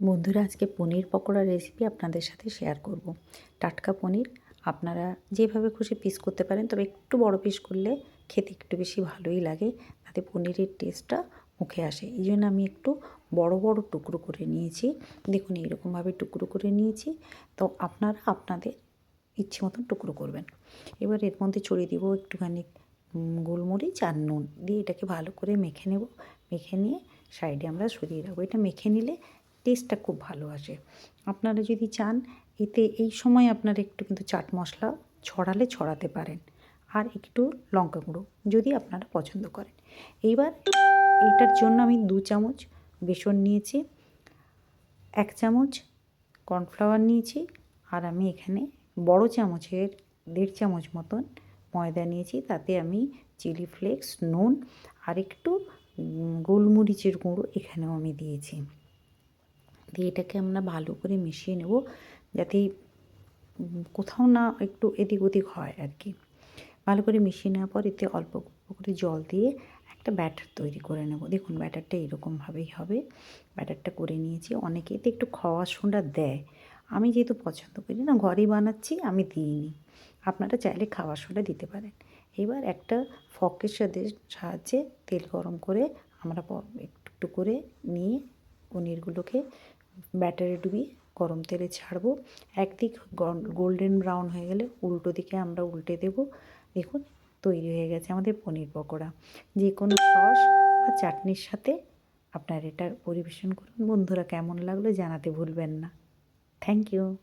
বন্ধুরা, আজকে পনির পকোড়ার রেসিপি আপনাদের সাথে শেয়ার করব। টাটকা পনির আপনারা যেভাবে খুশি পিস করতে পারেন, তবে একটু বড় পিস করলে খেতে একটু বেশি ভালোই লাগে, তাতে পনিরের টেস্টটা মুখে আসে। এই জন্য আমি একটু বড় বড় টুকরো করে নিয়েছি। দেখুন, এইরকমভাবে টুকরো করে নিয়েছি। তো আপনারা আপনাদের ইচ্ছে মতন টুকরো করবেন। এবার এর মধ্যে ছড়িয়ে দিব একটুখানি গোলমরিচ আর নুন। দিয়ে এটাকে ভালো করে মেখে নেব। মেখে নিয়ে সাইডে আমরা সরিয়ে রাখব। এটা মেখে নিলে টেস্টটা খুব ভালো আসে। আপনারা যদি চান, এতে এই সময় আপনারা একটু কিন্তু চাট মশলা ছড়ালে ছড়াতে পারেন। আর একটু লঙ্কা গুঁড়ো যদি আপনারা পছন্দ করেন। এইবার এইটার জন্য আমি দু চামচ বেসন নিয়েছি, এক চামচ কর্নফ্লাওয়ার নিয়েছি, আর আমি এখানে বড় চামচের দেড় চামচ মতন ময়দা নিয়েছি, তাতে আমি চিলি ফ্লেক্স, নুন আর একটু গোলমরিচের গুঁড়ো এখানেও আমি দিয়েছি। দিয়ে এটাকে আমরা ভালো করে মিশিয়ে নেব যাতে কোথাও না একটু এদিক ওদিক হয় আর কি। ভালো করে মিশিয়ে নেওয়ার পর এতে অল্প অল্প করে জল দিয়ে একটা ব্যাটার তৈরি করে নেব। দেখুন ব্যাটারটা এরকমভাবেই হবে। ব্যাটারটা করে নিয়েছি। অনেকে এতে একটু খাওয়া সোডা দেয়। আমি যেহেতু পছন্দ করি না, ঘরেই বানাচ্ছি, আমি দিইনি। আপনারা চাইলে খাওয়া সোডা দিতে পারেন। এবার একটা ফকের সাথে সাহায্যে তেল গরম করে আমরা একটু একটু করে নিয়ে পনিরগুলোকে ব্যাটারে ডুবিয়ে গরম তেলে ছাড়বো। একদিক গোল্ডেন ব্রাউন হয়ে গেলে উল্টো দিকে আমরা উল্টে দেব। দেখুন, তৈরি হয়ে গেছে আমাদের পনির পকোড়া। যে কোনো সস বা চাটনির সাথে আপনার এটা পরিবেশন করুন। বন্ধুরা কেমন লাগল জানাতে ভুলবেন না। Thank you.